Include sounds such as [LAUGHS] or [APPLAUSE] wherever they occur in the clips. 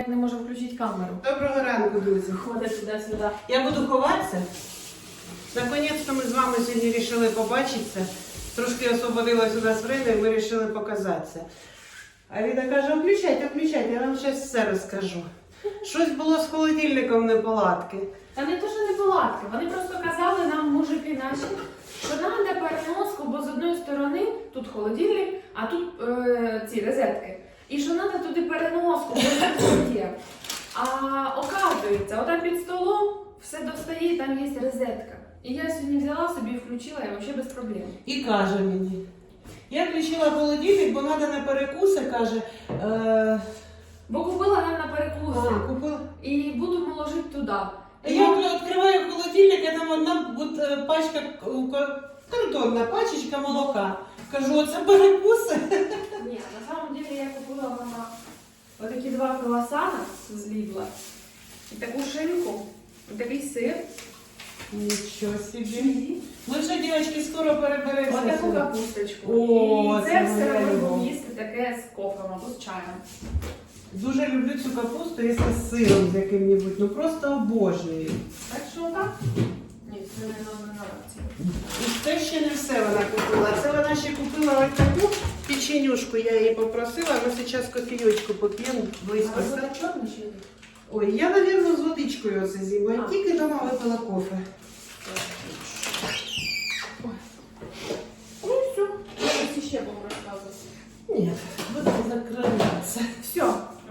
Як не може включити камеру. Доброго ранку, друзі. Ходить туди-сюди. Я буду ховатися. Наконець-то ми з вами сьогодні вирішили побачитися. Трошки освободилось у нас время, і ми вирішили показатися. А Ліда каже, включайте, включайте, я вам зараз все розкажу. Щось було з холодильником неполадки. Та не то, що не палатки. Вони просто казали нам, мужики наші, що треба переноску, бо з одної сторони тут холодильник, а тут е, ці розетки. І що треба туди переноску, є. А оказується, отам під столом все достає, там є розетка. І я сьогодні взяла собі і включила, і взагалі без проблем. І каже мені. Я включила холодильник, бо треба на перекуси, каже. Е, Бо купила нам на перекуси. а, купила. І буду ложити туди. Я відкриваю холодильник, а там одна от, е, пачка картонна пачечка молока. Кажу, оце перекуси. [LAUGHS] Ні, на самом деле я купила мама отакі два круасана з Лідла, і таку шинку, і такий сир, Нічого собі. і Ми вже, дівчатки, скоро переберемося. отаку сюди. капусточку. О, і це це все моя любов. будемо їсти таке з кофем або з чаєм. Дуже люблю цю капусту, якщо з сиром з яким-небудь. Ну просто обожнюю. Так що так? Ні, це не на акції. І це ще не все вона купила. Це вона ще купила ось таку печенюшку. Я її попросила. Ми зараз кофійочку поп'ємо близько. А це чорний чи ні? Ой, я, мабуть, з водичкою оце з'їла. А. Тільки вдома випила кофе. Ну і все. Зараз ще будемо розказувати. Ні, буду закриватися. Все,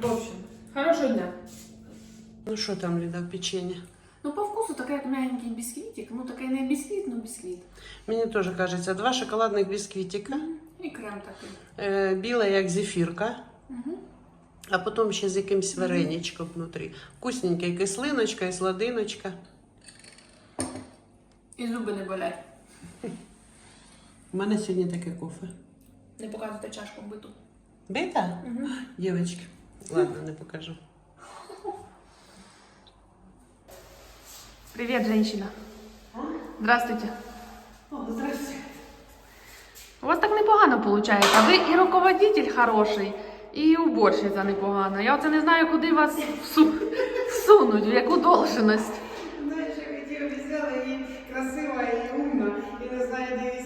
в общем, хорошого дня. Ну що там, Ліда, в печені? Ну, по вкусу такий як мягенький бісквітик. Ну, такий не бісквіт, ну бісквіт. Мені теж кажеться, два шоколадних бісквітика. І крем такий. Е, біле, як зефірка. Угу. А потім ще з якимсь вареничком внутрі. Вкусненьке, кислиночка і сладиночка. І зуби не болять. У мене сьогодні таке кофе. Не показуйте чашку биту. Бита? Угу. Дівчатки. Ладно, не покажу. Привет, женщина. Здравствуйте. У вас так непогано виходить. Ви і руководитель хороший, і уборщиця непогана. Я оце не знаю, куди вас всу... всунуть, в яку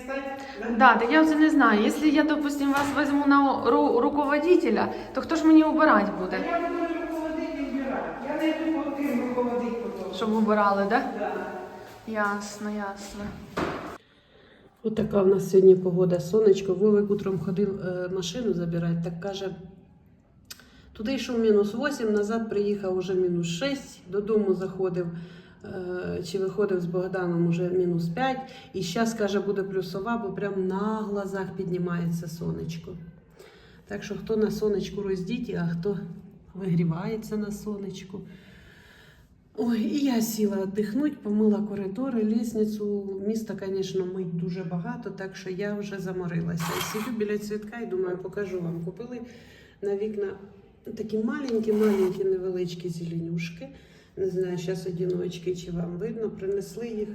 стати. Да, так я оце не знаю. Якщо я, допустим, вас візьму на ру... руководителя, то хто ж мені убирати буде? Я буду руководити вбирати. Я не тим руководити потім. Щоб убирали, да? Да. Ясно, ясно. Отака в нас сьогодні погода. Сонечко. Вовик утром ходив е, машину забирати, так каже. Туди йшов мінус 8, назад приїхав уже мінус 6, додому заходив е, чи виходив з Богданом уже мінус 5. І зараз, каже, буде плюсова, бо прямо на глазах піднімається сонечко. Так що хто на сонечку роздіті, а хто вигрівається на сонечку. Ой, і я сіла віддихнути, помила коридори, лісницю. Міста, звісно, мить дуже багато, так що я вже заморилася. Сидю біля цвітка і думаю, покажу вам. Купили на вікна такі маленькі-маленькі невеличкі зеленюшки. Не знаю, зараз одіночки чи вам видно. Принесли їх.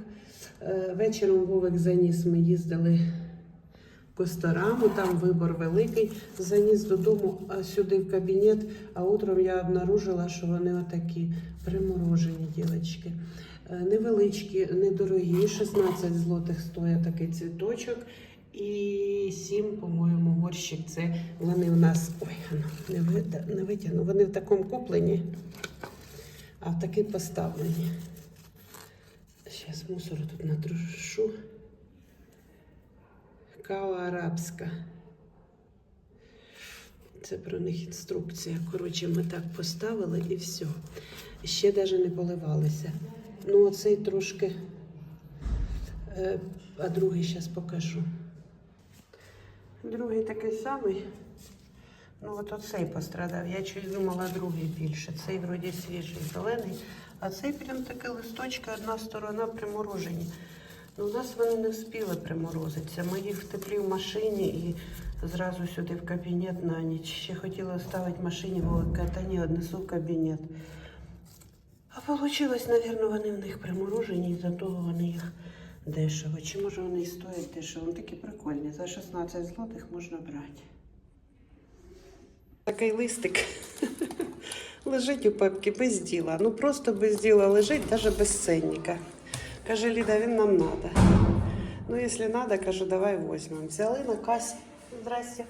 Е, Вечором Вовик заніс. Ми їздили Костораму, там вибор великий. Заніс додому а сюди в кабінет, а утром я обнаружила, що вони отакі приморожені дівчатки. Е, Невеличкі, недорогі, 16 злотих стоїть такий цвіточок. І 7, по-моєму, горщик. Це вони у нас. Ой, ну, не, не витягну. Вони в такому куплені, а в такий поставлені. Зараз мусору тут натрушу. Кава арабська. Це про них інструкція. Коротше, ми так поставили і все. Ще навіть не поливалися. Ну, оцей трошки, е, а другий зараз покажу. Другий такий самий. Ну, от оцей пострадав. Я щось думала, другий більше. Цей вроді свіжий, зелений, а цей прям таке листочки, одна сторона приморожені. Ну, у нас вони не встигли приморозитися. Ми їх в теплі в машині і зразу сюди в кабінет на ніч. Ще хотіла оставити в машині, бо та ні, однесу в кабінет. А вийшло, мабуть, вони в них приморожені, і за того вони їх дешево. Чи може вони стоять дешево? Вони такі прикольні. За 16 злотих можна брати. Такий листик. [LAUGHS] Лежить у пепки без діла. Ну просто без діла лежить, навіть без ценника. Каже, Ліда, він нам надо. Ну, якщо треба, кажу, давай візьмемо. Взяли на касі. Здрасте.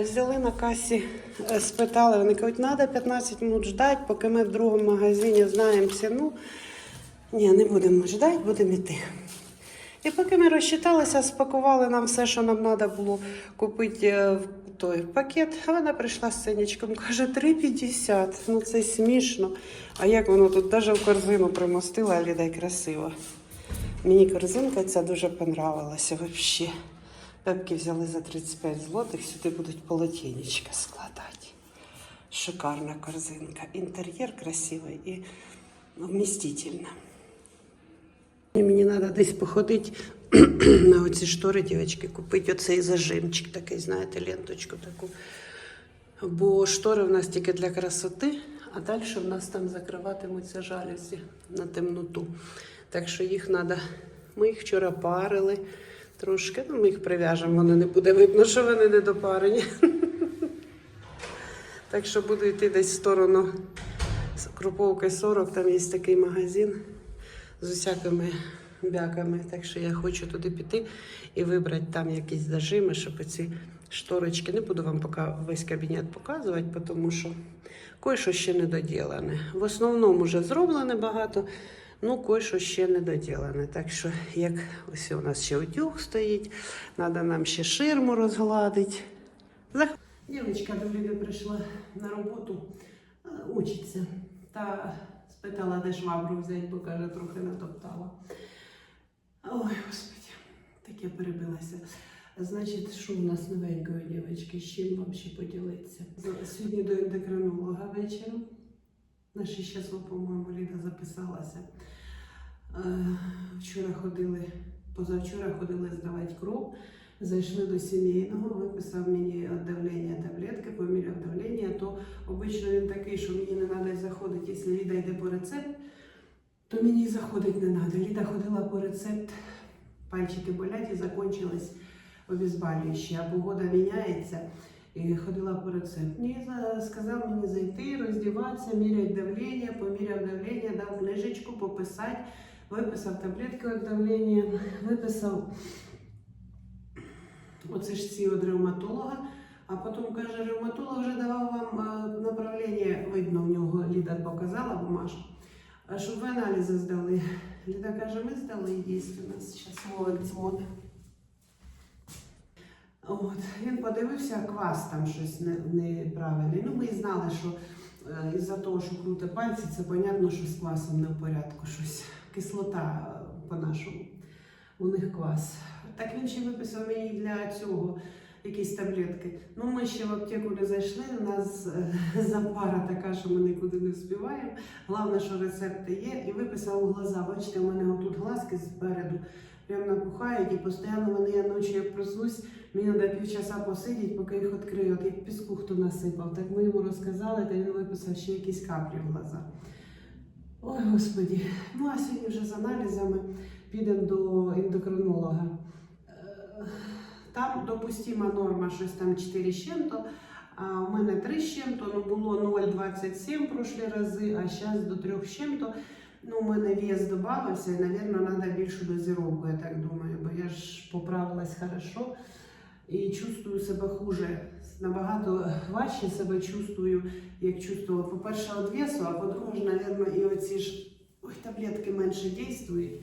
Взяли на касі, е, спитали, вони кажуть, треба 15 минут ждати, поки ми в другому магазині знаємо ціну. Ні, не будемо ждати, будемо йти. І поки ми розчиталися, спакували нам все, що нам треба було купити е, в той пакет. А вона прийшла з ценничком, каже 3,50. Ну це смішно. А як воно тут навіть в корзину примостила, Ліда, й красиво. Мені корзинка ця дуже понравилася взагалі. Пепки взяли за 35 злотих, сюди будуть полотенечка складати. Шикарна корзинка. Інтер'єр красивий і вмістительно. Мені треба десь походити [CLEARS THROAT] на оці штори, дівчатки, купити оцей зажимчик, такий, знаєте, ленточку таку. Бо штори в нас тільки для красоти, а далі в нас там закриватимуться жалюзі на темноту. Так що їх треба. Ми їх вчора парили трошки, ну ми їх прив'яжемо, воно не буде видно, що вони не допарені. [LAUGHS] Так що буду йти десь в сторону Круповки 40, там є такий магазин з усякими бяками. Так що я хочу туди піти і вибрати там якісь зажими, щоб ці шторочки. Не буду вам поки весь кабінет показувати, тому що кое-що ще не доділене. В основному вже зроблене багато, ну кое-що ще не доділене. Так що, як ось у нас ще утюг стоїть, треба нам ще ширму розгладити. Зах... Дівчинка до Ліди прийшла на роботу, е, учиться. Та спитала, де швабру взяти, бо каже, трохи натоптала. Ой, господи, так я перебилася. Значить, що у нас новенького, дівчатки, з чим вам ще поділитися? Сьогодні до ендокринолога вечором. На 6 часов, по-моєму, Ліда записалася. Е, Вчора ходили, позавчора ходили здавати кров. Зайшли до сімейного, виписав мені давлення таблетки, поміряв давлення, то обично він такий, що мені не треба заходити, якщо Ліда йде по рецепт, то мені заходити не треба. Ліда ходила по рецепт, пальчики болять і закончились обезболюючі, а погода міняється. І ходила по рецепт. Ні, сказав мені зайти, роздіватися, міряти давлення, поміряв давлення, дав книжечку, пописати, виписав таблетки від давлення, виписав оце ж ці від ревматолога. А потім каже, ревматолог вже давав вам направлення, видно, в нього Ліда показала бумажку, щоб ви аналізи здали. Ліда каже, ми здали і дійсно у нас зараз молодь дзвонить. От, він подивився, квас там щось неправильний. Ну, ми знали, що е, із-за того, що круте пальці, це понятно, що з квасом не в порядку. Щось кислота е, по-нашому. У них квас. Так він ще виписав мені для цього якісь таблетки. Ну, ми ще в аптеку не зайшли. У нас е, запара така, що ми нікуди не вспіваємо. Головне, що рецепти є, і виписав у глаза. Бачите, у мене отут глазки спереду прям напухають, і постійно вони я ночі як проснусь. Мені треба півчаса посидіти, поки їх відкрию, от як піску хто насипав. Так ми йому розказали, та він виписав ще якісь каплі в глаза. Ой, господі. Ну а сьогодні вже з аналізами підемо до ендокринолога. Е, Там допустима норма щось там 4 з а у мене 3 з чим-то, ну було 0,27 прошлі рази, а зараз до 3 з. Ну, у мене вес додався, і, мабуть, треба більшу дозировку, я так думаю, бо я ж поправилась хорошо і чувствую себе хуже. Набагато важче себе чувствую, як чувствувала, по-перше, від весу, а по-друге, мабуть, і оці ж ой, таблетки менше дійствують.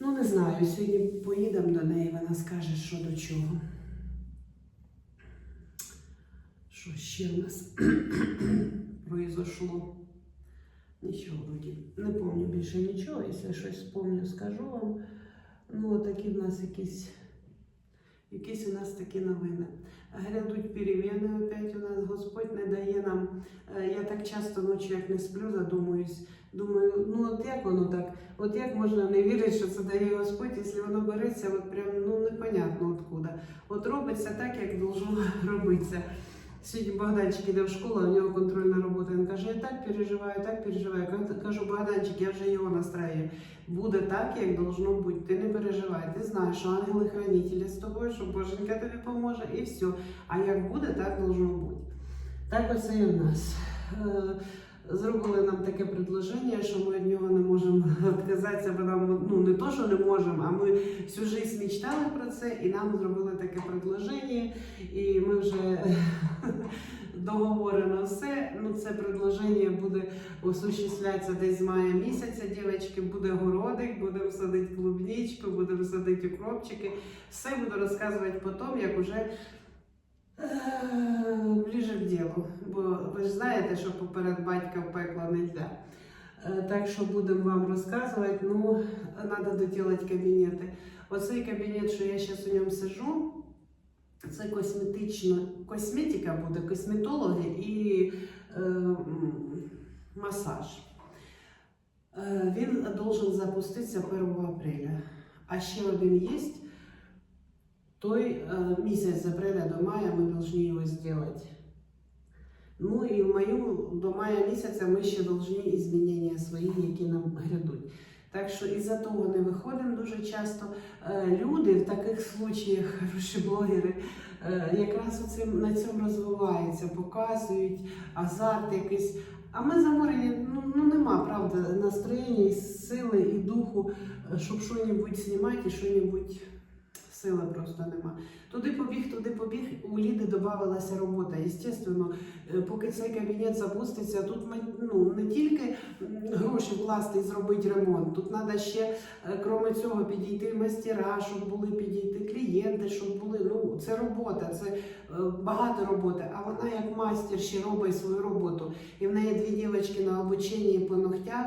Ну, не знаю, сьогодні поїдемо до неї, вона скаже, що до чого. Що ще в нас [CLEARS THROAT] произошло? Нічого. Не пам'ятаю більше нічого. Якщо щось спомню, скажу вам. Ну, такі в нас якісь, якісь у нас такі новини. Грядуть переміни опять у нас. Господь не дає нам. Е, Я так часто ночі, як не сплю, задумуюсь. Думаю, ну от як воно так? От як можна не вірити, що це дає Господь, якщо воно береться, от прям ну непонятно откуда. От робиться так, як должно [LAUGHS] робитися. Сьогодні Богданчик іде в школу, а у нього контрольна робота. Він каже, я так переживаю, так переживаю. Кажу, Богданчик, я вже його настраю. Буде так, як должно бути. Ти не переживай. Ти знаєш, що ангели-хранителі з тобою, що Боженька тобі поможе, і все. А як буде, так должно бути. Так оце і в нас. Зробили нам таке предложення, що ми від нього не можемо [LAUGHS] відказатися, бо нам ну не то, що не можемо, а ми всю життя мечтали про це, і нам зробили таке предложення, і ми вже [LAUGHS] договорено все. Ну, це предложення буде осуществлятися десь з мая місяця. Дівчатки, буде городик, будемо садити клубничку, будемо садити укропчики. Все буду розказувати потім, як уже ближе к ділу. Бо ви ж знаєте, що поперед батька в пекло не йде. Так що будемо вам розказувати. Ну, треба дотілити кабінети. Оцей кабінет, що я зараз у ньому сижу, це косметична косметика буде, косметологи і е, масаж. Е, він должен запуститися 1 апреля. А ще один є. Той е, місяць з апреля до мая ми повинні його зробити. Ну і в маю до мая місяця ми ще повинні змінення свої, які нам грядуть. Так що із-за того не виходимо дуже часто. Е, Люди в таких случаях, [LAUGHS] хороші блогери, е, якраз оцим, на цьому розвиваються, показують азарт якийсь. А ми заморені, ну, ну нема правда настроєння, сили і духу, щоб що-небудь знімати і що-небудь сили просто нема. Туди побіг, туди побіг. У Ліди додавалася робота. Естественно, е, поки цей кабінет запуститься, тут ну не тільки гроші вкласти і зробити ремонт. Тут треба ще, е, крім цього, підійти мастера, щоб були підійти клієнти, щоб були. Ну це робота, це е, багато роботи. А вона як мастер ще робить свою роботу. І в неї дві дівчатки на обученні по ногтях.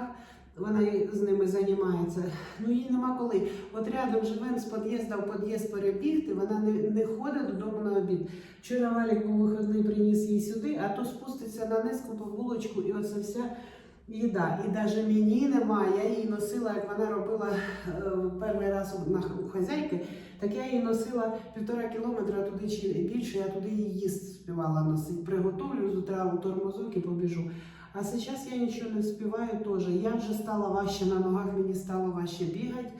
Вона з ними займається. Ну їй нема коли. От рядом живемо з під'їзду в під'їзд перебігти, вона не, не ходить додому на обід. Вчора Валік був вихідний, приніс її сюди, а то спуститься на низку по вулочку і оце вся їда. І навіть мені немає. Я її носила, як вона робила е, перший раз у- у хазяйки, так я її носила півтора кілометра туди чи більше, я туди її їсти співала носити. Приготовлю з утра у тормозок і побіжу. А зараз я нічого не співаю теж. Я вже стала важче на ногах, мені стало важче бігати.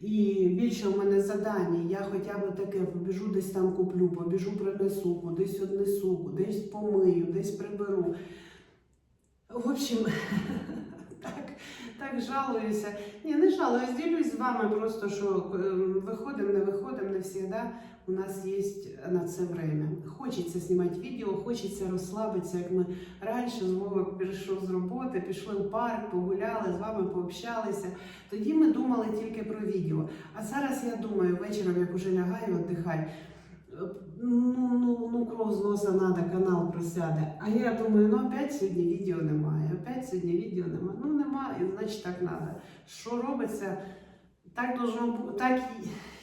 І більше в мене задання. Я хоча б таке побіжу, десь там куплю, побіжу принесу, кудись однесу, кудись помию, десь приберу. В общем, [LAUGHS] так, так жалуюся. Ні, не жалуюсь, ділюсь з вами просто, що е, виходимо, не виходимо, не завжди у нас є на це время. Хочеться знімати відео, хочеться розслабитися, як ми раніше з Вовою прийшов з роботи, пішли в парк, погуляли, з вами пообщалися. Тоді ми думали тільки про відео. А зараз я думаю, вечором, як уже лягаю, віддихаю. Ну, ну, ну, кров з носа надо, канал просяде. А я думаю, ну опять сьогодні відео немає, опять сьогодні відео немає. Ну немає, значить так треба. Що робиться, так должно так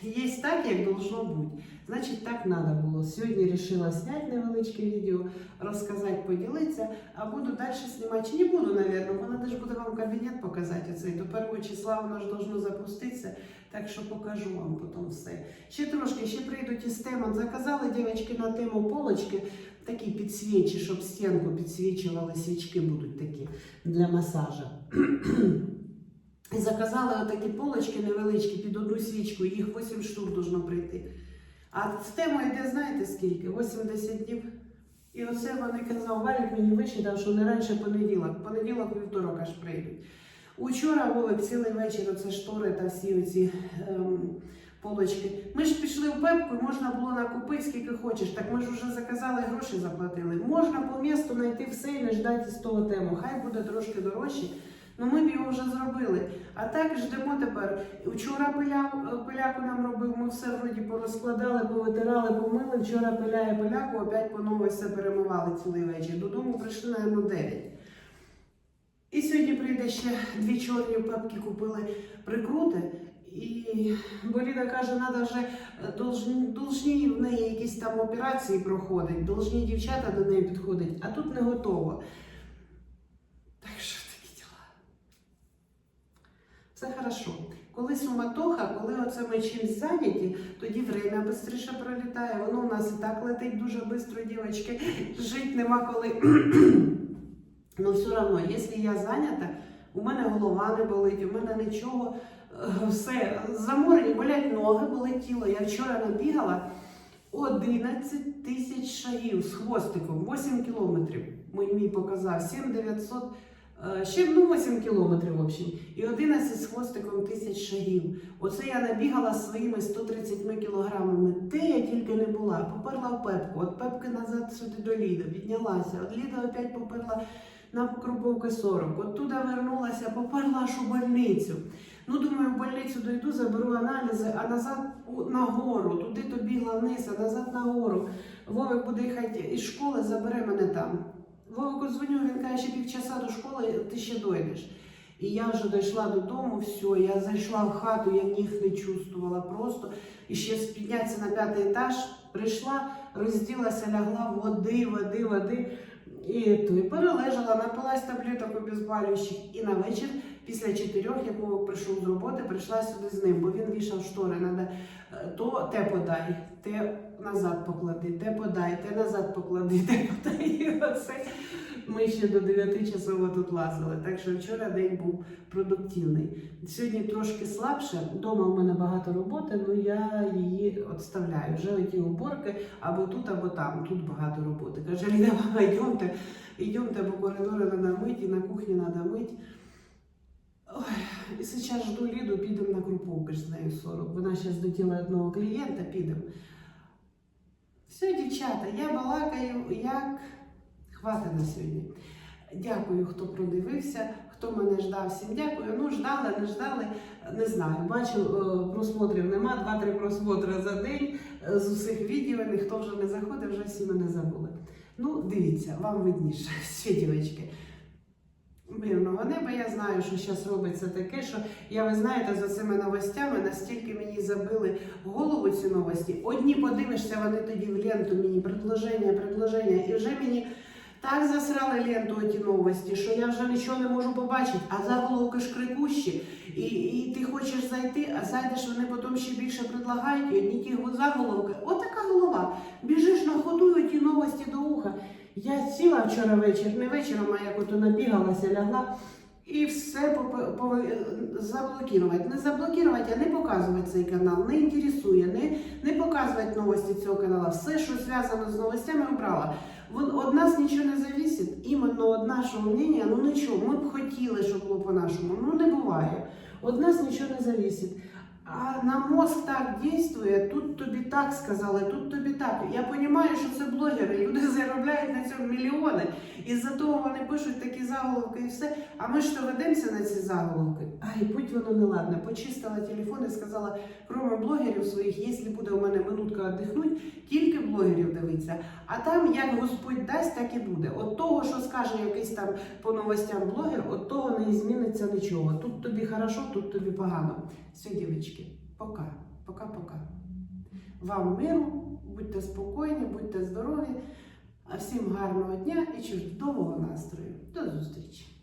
є так, як должно бути. Значить, так треба було. Сьогодні вирішила зняти невеличке відео, розказати, поділитися, а буду далі знімати. Чи не буду, навірно, бо треба ж буде вам кабінет показати оцей. До першого числа воно ж должно запуститися, так що покажу вам потім все. Ще трошки, ще прийдуть із тем. Заказали дівчатки на тему полочки, такі підсвічі, щоб стінку підсвічували, свічки будуть такі для масажа. І заказали отакі полочки невеличкі під одну свічку, їх 8 штук должно прийти. А з темою йде, знаєте скільки? 80 днів. І оце вони казав, Валік мені вичитав, що не раніше понеділок, понеділок, вівторок аж прийдуть. Учора Вовик цілий вечір оце штори та всі оці ем, полочки. Ми ж пішли в пепку, і можна було накупити скільки хочеш. Так ми ж вже заказали, гроші заплатили. Можна по місту знайти все і не ждати з того тему. Хай буде трошки дорожче. Ну ми б його вже зробили. А так ждемо тепер. Вчора пиля, пиляку нам робив, ми все вроді порозкладали, повитирали, помили. Вчора пиляє пиляку, опять по новій все перемивали цілий вечір. Додому прийшли, наверное, 9. І сьогодні прийде ще дві чорні пепки купили прикрути. І Боліна каже, треба вже е, должні, должні в неї якісь там операції проходить, должні дівчата до неї підходять, а тут не готово. Так що такі діла. Все хорошо. Коли суматоха, коли оце ми чимось зайняті, тоді время швидше пролітає. Воно у нас і так летить дуже швидко, дівчатки. Жити нема коли. [CLEARS THROAT] Ну все одно, якщо я зайнята, у мене голова не болить, у мене нічого, е, все, заморені, болять ноги, болить тіло. Я вчора набігала 11 тисяч шагів з хвостиком, 8 кілометрів. Мій показав 7900 Е, Ще ну, 8 кілометрів в общем. і 11 з хвостиком тисяч шагів. Оце я набігала своїми 130 кілограмами. Де я тільки не була. Поперла в пепку, от пепки назад сюди до Ліда, піднялася. От Ліда опять поперла на Круповки 40. Оттуда вернулася, поперла аж у больницю. Ну, думаю, в больницю дойду, заберу аналізи, а назад на гору. Туди то вниз, а назад на гору. Вовик буде їхати із школи, забере мене там. Вовику дзвоню, він каже, ще півчаса до школи, ти ще дойдеш. І я вже дійшла додому, все, я зайшла в хату, я ніг не чувствувала просто. І ще піднятися на п'ятий етаж, прийшла, розділася, лягла, води, води, води. І то і перележала, напилась таблеток обезболюючих. І на вечір, після чотирьох, як Вовик прийшов з роботи, прийшла сюди з ним, бо він вішав штори. Е, то те подай, те назад поклади, те подай, те назад поклади, те [LAUGHS] ми ще до 9 часов тут лазили. Так що вчора день був продуктивний. Сьогодні трошки слабше. Дома в мене багато роботи, але я її відставляю. Вже оті уборки або тут, або там. Тут багато роботи. Каже, Ліна, мама, йдемте, йдемте, бо коридори треба мити, на кухні треба мити. Ой, і зараз жду Ліду, підемо на Круповки з нею 40. Вона зараз дотіла одного клієнта, підемо. Все, дівчата, я балакаю, як хвата на сьогодні. Дякую, хто продивився, хто мене ждав. Всім дякую. Ну, ждали, не ждали, не знаю. Бачу, е, просмотрів нема, два-три просмотри за день е, з усіх відео. Ніхто вже не заходив, вже всі мене забули. Ну, дивіться, вам видніше, [LAUGHS] дівчатки. Мирного неба, я знаю, що зараз робиться таке, що я, ви знаєте, за цими новостями настільки мені забили голову ці новості. Одні подивишся, вони тоді в ленту мені предложення, предложення, і вже мені так засрали ленту ті новості, що я вже нічого не можу побачити, а заголовки ж крикущі. І, і ти хочеш зайти, а зайдеш, вони потім ще більше предлагають, і одні ті заголовки. Отака голова. Біжиш на ходу, і ті новості до уха. Я сіла вчора вечір, не вечором, а як ото набігалася, лягла. І все заблокувати. Не заблокувати, а не показувати цей канал, не інтересує, не, не показувати новості цього каналу. Все, що зв'язано з новостями, обрала. Од нас нічого не зависить, іменно од нашого мнення, ну нічого, ми б хотіли, щоб було по-нашому. Ну не буває. Од нас нічого не зависить. А на мозг так дійствує, тут тобі так сказали, тут тобі так. Я розумію, що це блогери, люди [LAUGHS] заробляють на цьому мільйони. І за того вони пишуть такі заголовки і все. А ми то ведемося на ці заголовки. Ай, будь воно неладне. Почистила телефон і сказала, кроме блогерів своїх, якщо буде у мене минутка віддихнуть, тільки блогерів дивиться. А там як Господь дасть, так і буде. От того, що скаже якийсь там по новостям блогер, от того не зміниться нічого. Тут тобі хорошо, тут тобі погано. Все, дівчатки, пока, пока-пока. Вам миру, будьте спокійні, будьте здорові, а всім гарного дня і чудового настрою. До зустрічі!